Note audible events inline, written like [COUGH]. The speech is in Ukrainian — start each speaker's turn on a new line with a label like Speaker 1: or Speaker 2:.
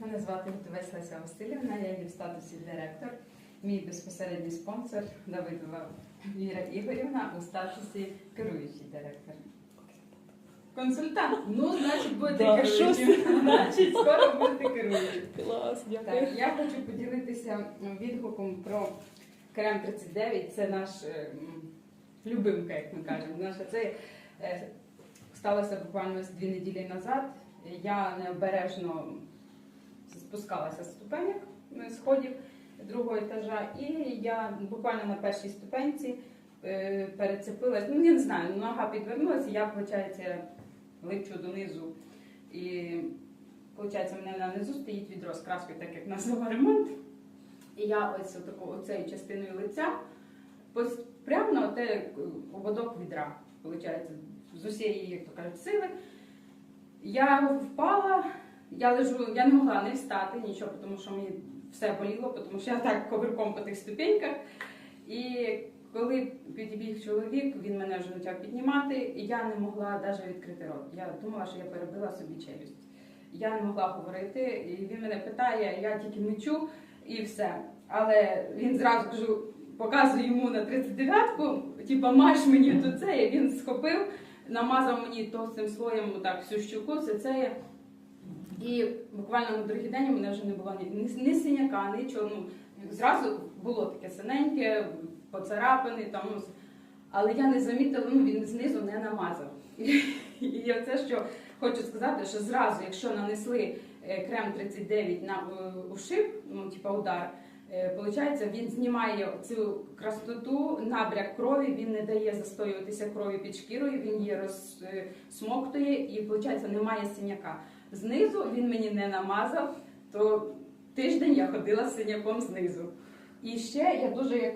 Speaker 1: Мене звати Гудовець Леся Васильівна, я є в статусі директор. Мій безпосередній спонсор Давидова Віра Ігорівна у статусі керуючий директор. Консультант. Ну, значить, будете
Speaker 2: Да,
Speaker 1: керуючим. [LAUGHS] Значить, скоро будете керуючим.
Speaker 2: Клас,
Speaker 1: Так, я хочу поділитися відгуком про Крем 39. Це наш е, любимка, як ми кажемо. Наша це е, сталося буквально дві неділі назад. Я необережно спускалася з ступенек е, сходів другого етажа, і я буквально на першій ступенці е, перецепилась. Ну, я не знаю, нога підвернулася, я, виходить, липчу донизу. І Получається, в мене на низу стоїть відро з краскою, так як називав ремонт. І я ось таку оцею частиною лиця прямо на те ободок відра, виходить, з усієї, як то кажуть, сили. Я впала, я лежу, я не могла не встати нічого, тому що мені все боліло, тому що я так ковирком по тих ступеньках. І коли підбіг чоловік, він мене вже почав піднімати, і я не могла навіть відкрити рот. Я думала, що я перебила собі челюсть. Я не могла говорити, і він мене питає, я тільки мечу і все. Але він зразу кажу, показую йому на 39-ку, типу, маш мені тут це, і він схопив, намазав мені товстим слоєм так всю щуку, це це. І буквально на другий день у мене вже не було ні, ні, синяка, нічого. Ну, зразу було таке синеньке, поцарапини, там, ну, але я не замітила, ну він знизу не намазав. [LAUGHS] І це, що хочу сказати, що зразу, якщо нанесли е, крем 39 на е, ушиб, ну типа удар, получається, він знімає цю красоту, набряк крові, він не дає застоюватися крові під шкірою, він її розсмоктує і виходить, немає синяка. Знизу він мені не намазав, то тиждень я ходила з синяком знизу. І ще я дуже як.